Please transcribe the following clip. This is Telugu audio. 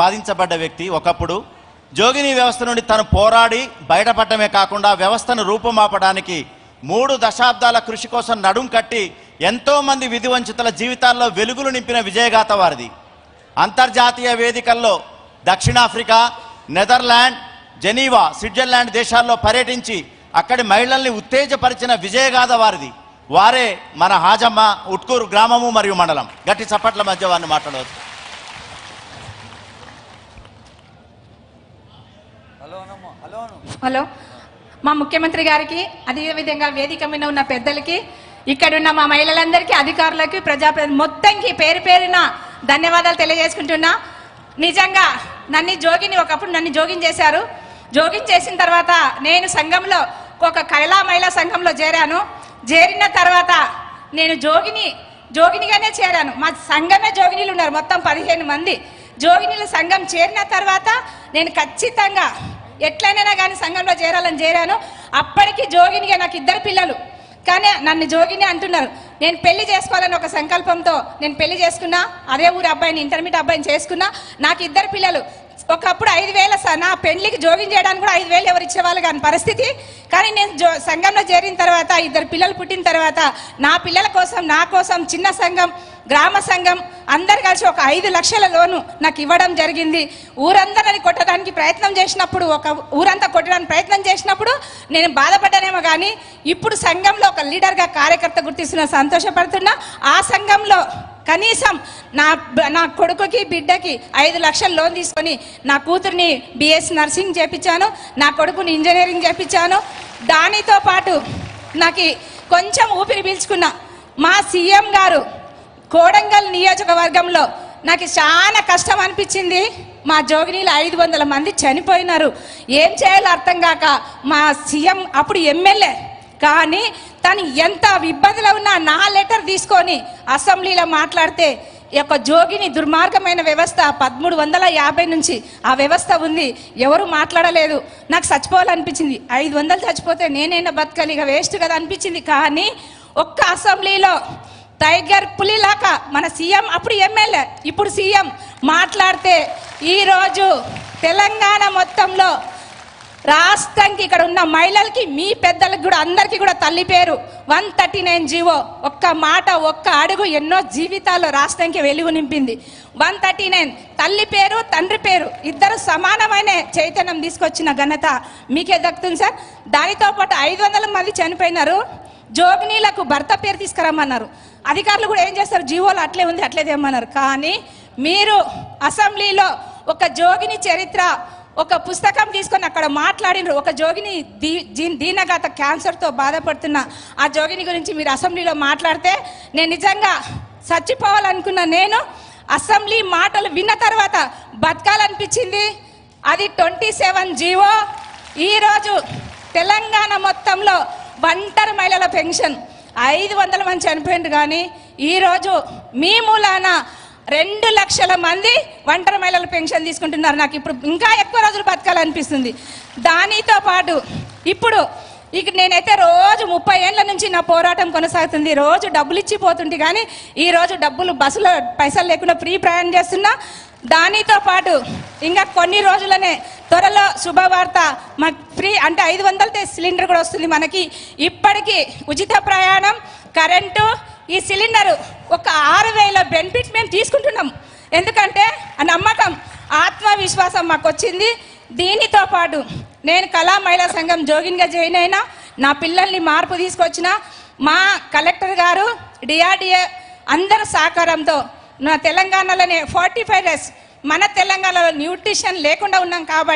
బాధించబడ్డ వ్యక్తి ఒకప్పుడు జోగిని వ్యవస్థ నుండి తను పోరాడి బయటపడటమే కాకుండా వ్యవస్థను రూపుమాపడానికి మూడు దశాబ్దాల కృషి కోసం నడుం కట్టి ఎంతోమంది విధి విధివంచితుల జీవితాల్లో వెలుగులు నింపిన విజయగాథ వారిది. అంతర్జాతీయ వేదికల్లో దక్షిణాఫ్రికా నెదర్లాండ్ జెనీవా స్విట్జర్లాండ్ దేశాల్లో పర్యటించి అక్కడి మహిళల్ని ఉత్తేజపరిచిన విజయగాథ వారిది. వారే మన హాజమ్మ ఉట్కూరు గ్రామము మరియు మండలం. గట్టి చప్పట్ల మధ్య వారిని మాట్లాడవచ్చు. హలో మా ముఖ్యమంత్రి గారికి అదేవిధంగా వేదిక మీద ఉన్న పెద్దలకి ఇక్కడున్న మా మహిళలందరికీ అధికారులకి ప్రజాప్రతి మొత్తంకి పేరు పేరున ధన్యవాదాలు తెలియజేసుకుంటున్నా. నిజంగా నన్ను జోగిని ఒకప్పుడు నన్ను జోగిన్ చేశారు. జోగిన్ చేసిన తర్వాత నేను సంఘంలో ఒక కైలా మహిళా సంఘంలో చేరాను. చేరిన తర్వాత నేను జోగిని జోగినిగానే చేరాను. మా సంఘమే జోగినీలు ఉన్నారు మొత్తం పదిహేను మంది. జోగినీల సంఘం చేరిన తర్వాత నేను ఖచ్చితంగా ఎట్లయినా కానీ సంఘంలో చేరాలని చేరాను. అప్పటికి జోగినిగా నాకు ఇద్దరు పిల్లలు. కానీ నన్ను జోగిని అంటున్నారు. నేను పెళ్ళి చేసుకోవాలని ఒక సంకల్పంతో నేను పెళ్ళి చేసుకున్నా. అదే ఊరు అబ్బాయిని ఇంటర్మీడియట్ అబ్బాయిని చేసుకున్నా. నాకు ఇద్దరు పిల్లలు. ఒకప్పుడు ఐదు వేల స- నా పెళ్ళికి జోగిం చేయడానికి కూడా ఐదు వేలు ఎవరు ఇచ్చేవాళ్ళు కాని పరిస్థితి. కానీ నేను జో సంఘంలో చేరిన తర్వాత ఇద్దరు పిల్లలు పుట్టిన తర్వాత నా పిల్లల కోసం నా కోసం చిన్న సంఘం గ్రామ సంఘం అందరు కలిసి ఒక ఐదు లక్షల లోను నాకు ఇవ్వడం జరిగింది. ఊరందరిని కొట్టడానికి ప్రయత్నం చేసినప్పుడు ఒక ఊరంతా కొట్టడానికి ప్రయత్నం చేసినప్పుడు నేను బాధపడ్డానేమో కానీ ఇప్పుడు సంఘంలో ఒక లీడర్గా కార్యకర్త గుర్తిస్తున్న సంతోషపడుతున్నా. ఆ సంఘంలో కనీసం నా నా కొడుకుకి బిడ్డకి ఐదు లక్షల లోన్ తీసుకొని నా కూతుర్ని బిఎస్ నర్సింగ్ చేపించాను నా కొడుకుని ఇంజనీరింగ్ చేపించాను దానితో పాటు నాకు కొంచెం ఊపిరి పీల్చుకున్నా మా సీఎం గారు కోడంగల్ నియోజకవర్గంలో నాకు చాలా కష్టం అనిపించింది. మా జోగినీలు ఐదు వందల మంది చనిపోయినారు. ఏం చేయాలో అర్థం కాక మా సీఎం అప్పుడు ఎమ్మెల్యే కానీ తను ఎంత ఇబ్బందిలో ఉన్నా నా లెటర్ తీసుకొని అసెంబ్లీలో మాట్లాడితే ఈ యొక్క జోగిని దుర్మార్గమైన వ్యవస్థ పదమూడు వందల యాభై నుంచి ఆ వ్యవస్థ ఉంది. ఎవరు మాట్లాడలేదు. నాకు చచ్చిపోవాలనిపించింది. ఐదు వందలు చచ్చిపోతే నేనైనా బతకాలి. ఇక వేస్ట్ కదా అనిపించింది. కానీ ఒక్క అసెంబ్లీలో టైగర్ పులిలాక మన సీఎం అప్పుడు ఎమ్మెల్యే ఇప్పుడు సీఎం మాట్లాడితే ఈరోజు తెలంగాణ మొత్తంలో రాష్ట్రానికి ఇక్కడ ఉన్న మహిళలకి మీ పెద్దలకు కూడా అందరికీ కూడా తల్లి పేరు. One thirty nine GO. ఒక్క మాట ఒక్క అడుగు ఎన్నో జీవితాల్లో రాష్ట్రానికి వెలుగు నింపింది. వన్ థర్టీ నైన్ తల్లి పేరు తండ్రి పేరు ఇద్దరు సమానమైన చైతన్యం తీసుకొచ్చిన ఘనత మీకే దక్కుతుంది సార్. దానితో పాటు ఐదు వందల మంది చనిపోయినారు. జోగినీలకు భర్త పేరు తీసుకురమ్మన్నారు. అధికారులు కూడా ఏం చేస్తారు? జీవోలు అట్లే ఉంది అట్లే తెమ్మన్నారు. కానీ మీరు అసెంబ్లీలో ఒక జోగిని చరిత్ర ఒక పుస్తకం తీసుకొని అక్కడ మాట్లాడినరు. ఒక జోగిని దీ దీనగాత క్యాన్సర్తో బాధపడుతున్న ఆ జోగిని గురించి మీరు అసెంబ్లీలో మాట్లాడితే నేను నిజంగా చచ్చిపోవాలనుకున్న నేను అసెంబ్లీ మాటలు విన్న తర్వాత బతకాలనిపించింది. అది ట్వంటీ సెవెన్ జీవో. ఈరోజు తెలంగాణ మొత్తంలో ఒంటరి మహిళల పెన్షన్. ఐదు వందల మంది చనిపోయింది కానీ ఈరోజు మీ మూలాన రెండు లక్షల మంది ఒంటరి మహిళలు పెన్షన్ తీసుకుంటున్నారు. నాకు ఇప్పుడు ఇంకా ఎక్కువ రోజులు బతకాలనిపిస్తుంది. దానితో పాటు ఇప్పుడు ఇక నేనైతే రోజు ముప్పై ఏళ్ళ నుంచి నా పోరాటం కొనసాగుతుంది. రోజు డబ్బులు ఇచ్చిపోతుంది కానీ ఈరోజు డబ్బులు బస్సులో పైసలు లేకుండా ఫ్రీ ప్రయాణం చేస్తున్నా. దానితో పాటు ఇంకా కొన్ని రోజులనే త్వరలో శుభవార్త మాకు ఫ్రీ అంటే ఐదు వందలతో సిలిండర్ కూడా వస్తుంది మనకి. ఇప్పటికీ ఉచిత ప్రయాణం కరెంటు ఈ సిలిండర్ ఒక ఆరు వేల బెనిఫిట్ మేము తీసుకుంటున్నాం. ఎందుకంటే నమ్మకం ఆత్మవిశ్వాసం మాకు వచ్చింది. దీనితో పాటు నేను కళా మహిళా సంఘం జోగిన్గా జాయిన్ అయినా నా పిల్లల్ని మార్పు తీసుకొచ్చిన మా కలెక్టర్ గారు డిఆర్డిఏ అందరి సహకారంతో నా తెలంగాణలోనే ఫార్టీ ఫైవ్ డేస్ మన తెలంగాణలో న్యూట్రిషన్ లేకుండా ఉన్నాం కాబట్టి